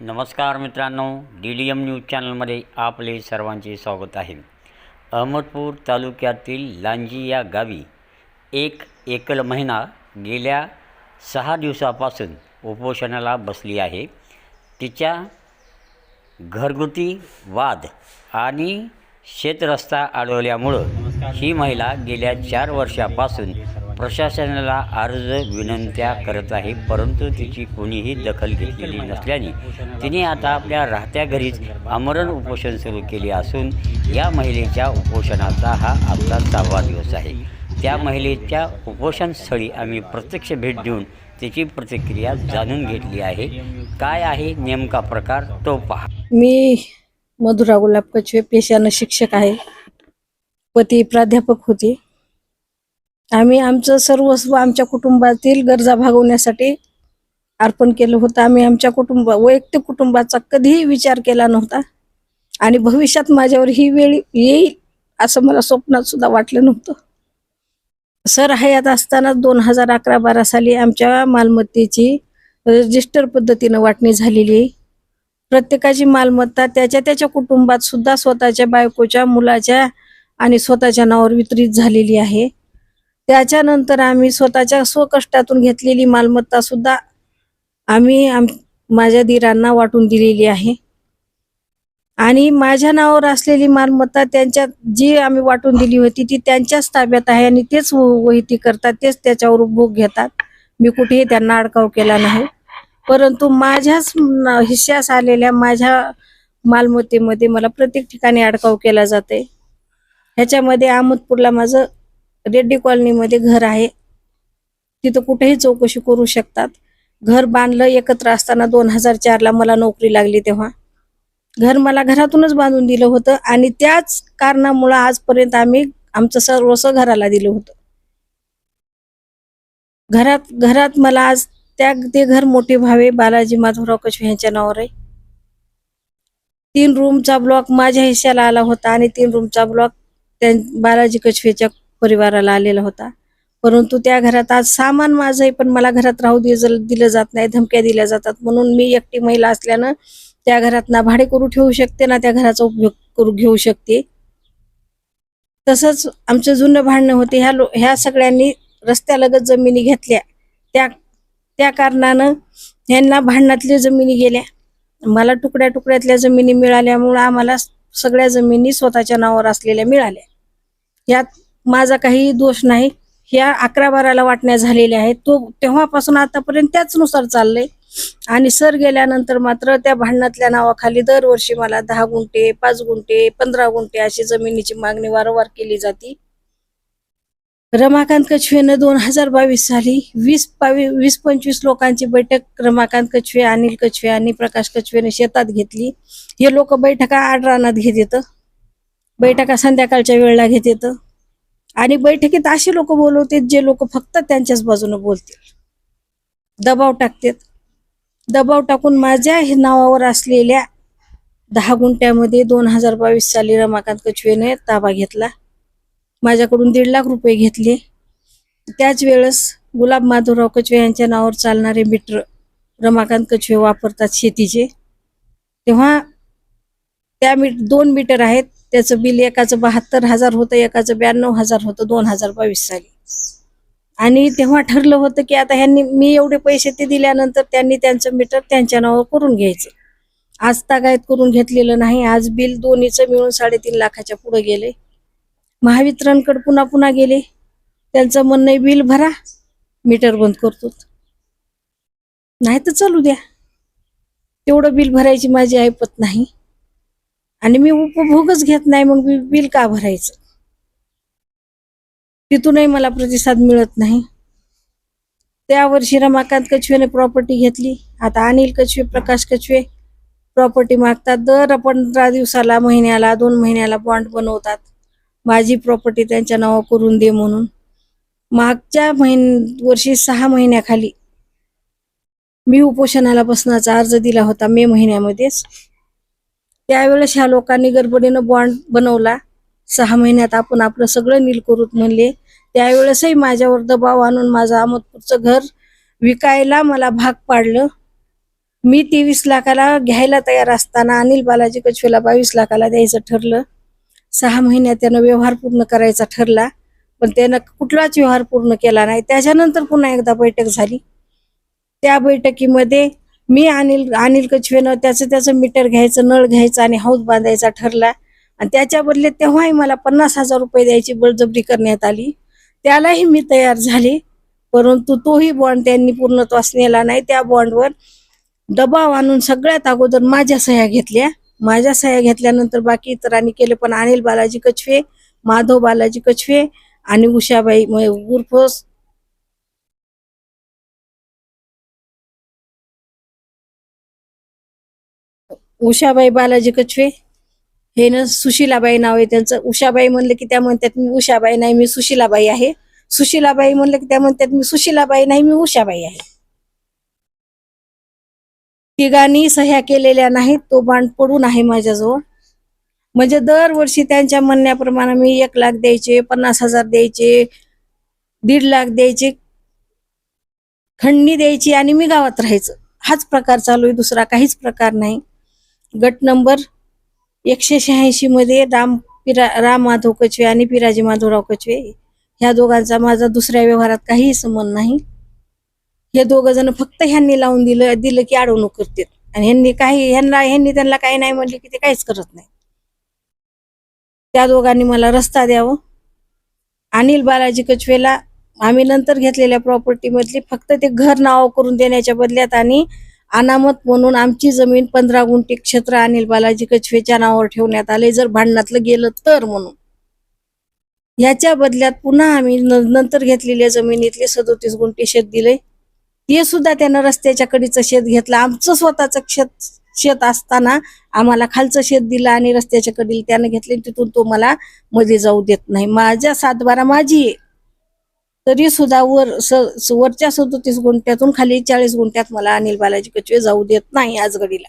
नमस्कार मित्रांनो D D M news चॅनलमध्ये आपले सर्वांचे स्वागत आहे. अहमदपूर तालुक्यातील लांजी या गावी एक एकल महिना गेल्या सहा दिवसापासून उपोषणाला बसली आहे. तिच्या घरगुती वाद आणि शेतरस्ता अडवल्यामुळं ही महिला गेल्या चार वर्षापासून प्रशासनाला अर्ज विनंत्या करत आहे परंतु तिची कोणीही दखल घेतलेली नसल्याने तिने आता आपल्या राहत्या घरीच आमरण उपोषण सुरू केले असून या महिलेच्या उपोषणाचा हा आपला सहावा दिवस आहे. त्या महिलेच्या उपोषणस्थळी आम्ही प्रत्यक्ष भेट देऊन तिची प्रतिक्रिया जाणून घेतली आहे. काय आहे नेमका प्रकार तो पहा. मी मधुरा गुलाब कछवे पेशानं शिक्षक आहे. पती प्राध्यापक होते. आम्ही आमचं सर्वस्व आमच्या कुटुंबातील गरजा भागवण्यासाठी अर्पण केलं होतं. आम्ही आमच्या कुटुंब वैयक्तिक कुटुंबाचा कधीही विचार केला नव्हता. आणि भविष्यात माझ्यावर ही वेळ येईल असं मला स्वप्नात सुद्धा वाटलं नव्हतं. सर हयात असताना दोन हजार अकरा बारा साली आमच्या मालमत्तेची रजिस्टर पद्धतीनं वाटणी झालेली. आहे प्रत्येकाची मालमत्ता त्याच्या त्याच्या कुटुंबात सुद्धा स्वतःच्या बायकोच्या मुलाच्या आणि स्वतःच्या नावावर वितरित झालेली आहे. त्याच्यानंतर आम्ही स्वतःच्या स्वकष्टातून घेतलेली मालमत्ता सुद्धा आम्ही आम माझ्या दिरांना वाटून दिलेली आहे. आणि माझ्या नावावर असलेली मालमत्ता त्यांच्या जी आम्ही वाटून दिली होती ती त्यांच्याच ताब्यात आहे आणि तेच व- वहिती करतात तेच त्याच्यावर उपभोग घेतात. मी कुठेही त्यांना अडकाव केला नाही. परंतु माझ्याच हिश्यास आलेल्या माझ्या मालमत्तेमध्ये मला प्रत्येक ठिकाणी अडकाव केला जाते ह्याच्यामध्ये अहमदपूरला माझं रेड्डी कॉलनीमध्ये घर आहे. तिथं कुठेही चौकशी करू शकतात. घर बांधलं एकत्र असताना दोन हजार चारला मला नोकरी लागली तेव्हा. घर मला घरातूनच बांधून दिलं होतं आणि त्याच कारणामुळं आजपर्यंत आम्ही आमचं सर्वस्व घराला दिलं होतं. घरात घरात मला आज त्या ते घर मोठे भावे बालाजी माधवराव कशवे यांच्या नावावर आहे. तीन रूमचा ब्लॉक माझ्या हिश्श्याला आला होता आणि तीन रूमचा ब्लॉक त्या बालाजी कछवेच्या परिवाराला आलेला होता. परंतु त्या घरात आज सामान माझं आहे पण मला घरात राहू दिलं दिलं जात नाही धमक्या दिल्या जातात. म्हणून मी एकटी महिला असल्यानं त्या घरात ना भाडे करू ठेवू शकते ना त्या घराचा उपयोग करू घेऊ शकते. तसंच आमचं जुनं भांडणं होते. ह्या लो ह्या सगळ्यांनी रस्त्यालगत जमिनी घेतल्या. त्या त्या कारणानं यांना भांडणातल्या जमिनी गेल्या. मला तुकड्या तुकड्यातल्या जमिनी मिळाल्यामुळं आम्हाला सगळ्या जमिनी स्वतःच्या नावावर असलेल्या मिळाल्या. यात माझा काही दोष नाही. ह्या अकरा बाराला वाटण्या झालेल्या आहेत. तो तेव्हापासून आतापर्यंत त्याचनुसार चाललंय. आणि सर गेल्यानंतर मात्र त्या भांडणातल्या नावाखाली दरवर्षी मला दहा गुंठे पाच गुंठे पंधरा गुंठे अशी जमिनीची मागणी वारंवार केली जाते. रमाकांत कछवेनं दोन हजार बावीस साली वीस बावीस वीस पंचवीस लोकांची बैठक रमाकांत कछवे अनिल कछवे आणि प्रकाश कछवेने शेतात घेतली. हे लोक बैठका आड रानात घेत येतं. बैठका संध्याकाळच्या वेळेला घेत येतं. आणि बैठकीत असे लोक बोलवतात जे लोक फक्त त्यांच्याच बाजूने बोलतील. दबाव टाकतात. दबाव टाकून माझ्या हे नावावर असलेल्या दहा गुंठ्यामध्ये दोन हजार बावीस साली रमाकांत कछवेने ताबा घेतला. माझ्याकडून दीड लाख रुपये घेतले. त्याच वेळेस गुलाब माधवराव कचवे यांच्या नावावर चालणारे मीटर रमाकांत कचवे वापरतात शेतीचे. तेव्हा त्या मीट दोन मीटर आहेत. त्याचं बिल एकाचं बहात्तर हजार होतं एकाचं ब्याण्णव हजार होतं दोन हजार बावीस साली. आणि तेव्हा ठरलं होतं की आता ह्यांनी मी एवढे पैसे ते दिल्यानंतर त्यांनी त्यांचं मीटर त्यांच्या नावावर करून घ्यायचं. आज तागायत करून घेतलेलं नाही आज बिल दोन्हीचं मिळून साडेतीन लाखाच्या पुढे गेले. महावितरणकडे पुन्हा पुन्हा गेले. त्यांचं म्हणणं आहे, बिल भरा मीटर बंद करतो. नाही तर चालू द्या. तेवढं बिल भरायची माझी ऐपत नाही. आणि मी उपभोगच घेत नाही मग मी बिल का भरायचं? तिथूनही मला प्रतिसाद मिळत नाही. त्या वर्षी रमाकांत कछवेने प्रॉपर्टी घेतली. आता अनिल कछवे प्रकाश कछवे प्रॉपर्टी मागतात. दर पंधरा दिवसाला महिन्याला दोन महिन्याला बॉन्ड बनवतात. माझी प्रॉपर्टी त्यांच्या नावा करून दे म्हणून. मागच्या महिन वर्षी सहा महिन्याखाली मी उपोषणाला बसण्याचा अर्ज दिला होता मे महिन्यामध्येच. त्यावेळेस ह्या लोकांनी गडबडीनं बॉन्ड बनवला. सहा महिन्यात आपण आपलं सगळं नील करूत म्हणले. त्यावेळेसही माझ्यावर दबाव आणून माझं अहमदपूरचं घर विकायला मला भाग पाडलं. मी तेवीस लाखाला घ्यायला तयार असताना अनिल बालाजी कछवेला बावीस लाखाला द्यायचं ठरलं. सहा महिन्यात त्यानं व्यवहार पूर्ण करायचा ठरला. पण त्यानं कुठलाच व्यवहार पूर्ण केला नाही. त्याच्यानंतर पुन्हा एकदा बैठक झाली. त्या बैठकीमध्ये मी अनिल अनिल कछवेनं त्याचं त्याचं मीटर घ्यायचं नळ घ्यायचं आणि हौद बांधायचा ठरला. आणि त्याच्या बदले तेव्हाही मला पन्नास हजार रुपये द्यायची बळजबरी करण्यात आली. त्यालाही मी तयार झाले. परंतु तोही बॉन्ड त्यांनी पूर्णत्वास नेला नाही. त्या बॉन्डवर दबाव आणून सगळ्यात अगोदर माझ्या सह्या घेतल्या. माझ्या सह्या घेतल्यानंतर बाकी इतरांनी केले पण अनिल बालाजी कछवे माधव बालाजी कछवे आणि उषाबाई उर्फ उषाबाई बालाजी कछवे हे ना सुशीलाबाई नाव आहे त्यांचं. उषाबाई म्हणलं की त्या म्हणतात मी उषाबाई नाही मी सुशीलाबाई आहे. सुशीलाबाई म्हणलं की त्या म्हणतात मी सुशीलाबाई नाही मी उषाबाई आहे. तिघांनी सह्या केलेल्या नाहीत तो बाण पडून आहे माझ्याजवळ. म्हणजे दरवर्षी त्यांच्या म्हणण्याप्रमाणे मी एक लाख द्यायचे पन्नास हजार द्यायचे दीड लाख द्यायचे खंडणी द्यायची आणि मी गावात राहायचं. हाच प्रकार चालू आहे दुसरा काहीच प्रकार नाही. गट नंबर एकशे शहाऐंशी मध्ये राम पिरा राम माधव कचवे आणि पिराजी माधवराव कचवे ह्या दोघांचा माझा दुसऱ्या व्यवहारात काहीही संबंध नाही. हे दोघ जण फक्त ह्यांनी लावून दिलं दिलं की अडवणूक करतात आणि ह्यांनी काही ह्यांना ह्यांनी त्यांना काही नाही म्हणले की ते काहीच करत नाही. त्या दोघांनी मला रस्ता द्यावं. अनिल बालाजी कचवेला आम्ही नंतर घेतलेल्या प्रॉपर्टी मधली फक्त ते घर नाव करून देण्याच्या बदल्यात आणि अनामत म्हणून आमची जमीन पंधरा गुंठे क्षेत्र अनिल बालाजी कछवेच्या नावावर ठेवण्यात आले. जर भांडणातलं गेलं तर म्हणून. याच्या बदल्यात पुन्हा आम्ही नंतर घेतलेल्या जमिनीतले सदोतीस गुंठे शेत दिले. ते सुद्धा त्यानं रस्त्याच्या कडीचं शेत घेतलं. आमचं स्वतःचं शेत शेत असताना आम्हाला खालचं शेत दिलं आणि रस्त्याच्या कडील त्यानं घेतले तिथून तो मला मध्ये जाऊ देत नाही. माझ्या सातबारा माझी आहे तरी सुद्धा वर स वरच्या सदोतीस गुंठ्यातून खाली चाळीस गुंठ्यात मला अनिल बालाजी कचवे जाऊ देत नाही आज घडीला.